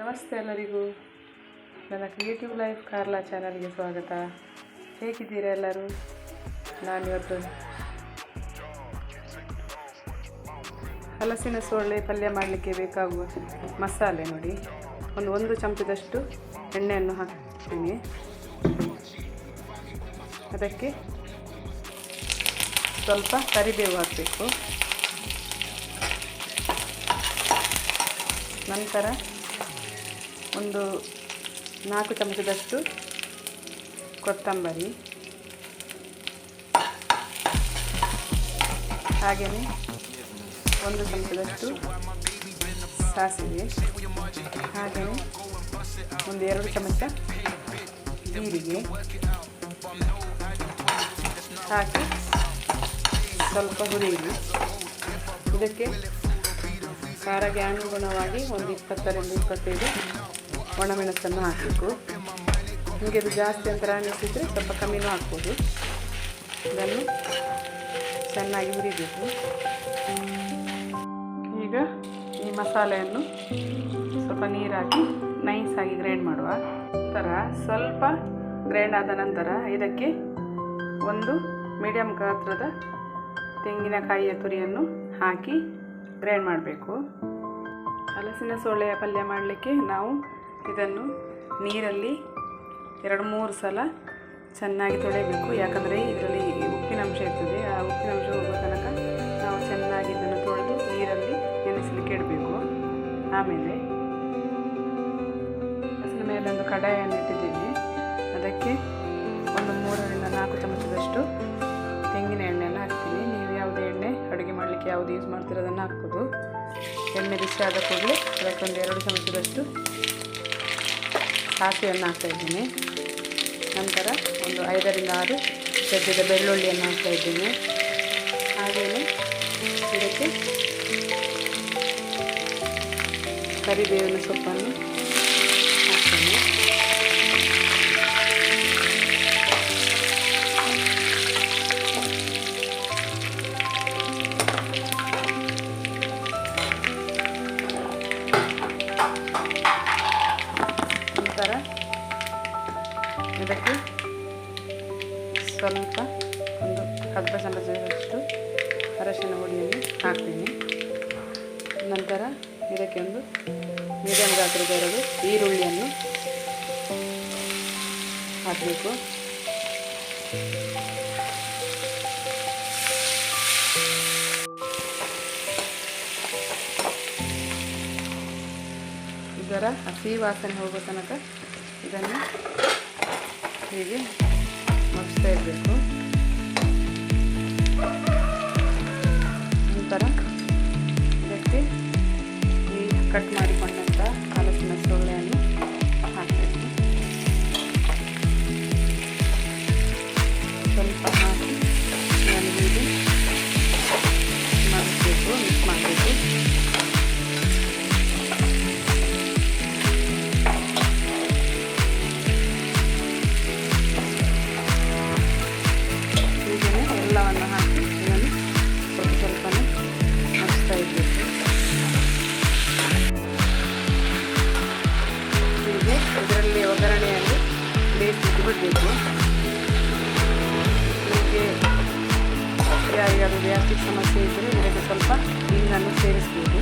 ನಮಸ್ತೆ ಎಲ್ಲರಿಗೂ. ನನ್ನ ಕ್ರಿಯೇಟಿವ್ ಲೈಫ್ ಕಾರ್ಲಾ ಚಾನಲ್ಗೆ ಸ್ವಾಗತ. ಹೇಗಿದ್ದೀರಾ ಎಲ್ಲರೂ? ನಾನಿವತ್ತು ಹಲಸಿನ ಸೊಳ್ಳೆ ಪಲ್ಯ ಮಾಡಲಿಕ್ಕೆ ಬೇಕಾಗುವ ಮಸಾಲೆ ನೋಡಿ. ಒಂದು ಒಂದು ಚಮಚದಷ್ಟು ಎಣ್ಣೆಯನ್ನು ಹಾಕ್ತೀನಿ. ಅದಕ್ಕೆ ಸ್ವಲ್ಪ ಕರಿಬೇವು ಹಾಕಬೇಕು. ನಂತರ ಒಂದು ನಾಲ್ಕು ಚಮಚದಷ್ಟು ಕೊತ್ತಂಬರಿ. ಹಾಗೆಯೇ ಒಂದು ಚಮಚದಷ್ಟು ಸಾಸಿವೆ. ಹಾಗೆಯೇ ಒಂದು ಎರಡು ಚಮಚ ಜೀರಿಗೆ. ಹಾಕಿ ಸ್ವಲ್ಪ ಹುರಿಯಿರಿ. ಇದಕ್ಕೆ ಖಾರಗೆ ಅನುಗುಣವಾಗಿ ಒಂದು ಇಪ್ಪತ್ತರಿಂದ ಇಪ್ಪತ್ತೈದು ಒಣಮೆಣಸನ್ನು ಹಾಕಬೇಕು. ನಿಮಗೆ ಅದು ಜಾಸ್ತಿ ಅಂತ ಅನ್ನಿಸಿದರೆ ಸ್ವಲ್ಪ ಕಮ್ಮಿನೂ ಹಾಕ್ಬೋದು. ಇದನ್ನು ಚೆನ್ನಾಗಿ ಹುರಿಬೇಕು. ಈಗ ಈ ಮಸಾಲೆಯನ್ನು ಸ್ವಲ್ಪ ನೀರಾಕಿ ನೈಸಾಗಿ ಗ್ರೈಂಡ್ ಮಾಡುವ. ನಂತರ ಸ್ವಲ್ಪ ಗ್ರೈಂಡ್ ಆದ ನಂತರ ಇದಕ್ಕೆ ಒಂದು ಮೀಡಿಯಮ್ ಗಾತ್ರದ ತೆಂಗಿನಕಾಯಿಯ ತುರಿಯನ್ನು ಹಾಕಿ ಗ್ರೈಂಡ್ ಮಾಡಬೇಕು. ಹಲಸಿನ ಸೊಳ್ಳೆಯ ಪಲ್ಯ ಮಾಡಲಿಕ್ಕೆ ನಾವು ಇದನ್ನು ನೀರಲ್ಲಿ ಎರಡು ಮೂರು ಸಲ ಚೆನ್ನಾಗಿ ತೊಳೆಯಬೇಕು. ಯಾಕಂದರೆ ಇದರಲ್ಲಿ ಉಪ್ಪಿನಂಶ ಇರ್ತದೆ. ಆ ಉಪ್ಪಿನಂಶ ಹೋಗುವ ತನಕ ನಾವು ಚೆನ್ನಾಗಿ ಇದನ್ನು ತೊಳೆದು ನೀರಲ್ಲಿ ನೆನೆಸಲಿಕ್ಕೆ ಇಡಬೇಕು. ಆಮೇಲೆ ಹಸಿನ ಮೇಲೆ ಒಂದು ಕಡಾಯನ್ನು ಯಾವುದು ಯೂಸ್ ಮಾಡ್ತಿರೋದನ್ನು ಹಾಕ್ಬೋದು. ಎಣ್ಣೆ ಬಿಸಿ ಆದ ಕೂಡಲೇ ಅದಕ್ಕೊಂದು ಎರಡು ಚಮಚದಷ್ಟು ಸಾಸಿವೆಯನ್ನು ಹಾಕ್ತಾಯಿದ್ದೀನಿ ನಂತರ ಒಂದು ಐದರಿಂದ ಆರು ಸದ್ಯದ ಬೆಳ್ಳುಳ್ಳಿಯನ್ನು ಹಾಕ್ತಾಯಿದ್ದೀನಿ ಹಾಗೆಯೇ ಇದಕ್ಕೆ ಕರಿಬೇವಿನ ಸೊಪ್ಪನ್ನು ಇದಕ್ಕೆ ಸ್ವಲ್ಪ ಒಂದು ಅರ್ಧ ಚಮಚದಷ್ಟು ಅರಶಿನ ಹುಡಿಯನ್ನು ಹಾಕ್ತೀನಿ. ನಂತರ ಇದಕ್ಕೆ ಒಂದು ಮೀಡಿಯಂ ಗಾತ್ರದ ಎರಡು ಈರುಳ್ಳಿಯನ್ನು ಹಾಕಬೇಕು. ಇದರ ಹಸಿ ವಾಸನೆ ಹೋಗೋ ತನಕ ಇದನ್ನು ಹೀಗೆ ಮುಗಿಸ್ತಾ ಇರಬೇಕು. ಹೀಗೆ ಯಾರಿಗಾದರೂ ಗ್ಯಾಸ್ಟ್ರಿಕ್ ಸಮಸ್ಯೆ ಇದ್ದರೆ ಇದಕ್ಕೆ ಸ್ವಲ್ಪ ನೀರನ್ನು ಸೇರಿಸ್ಬೋದು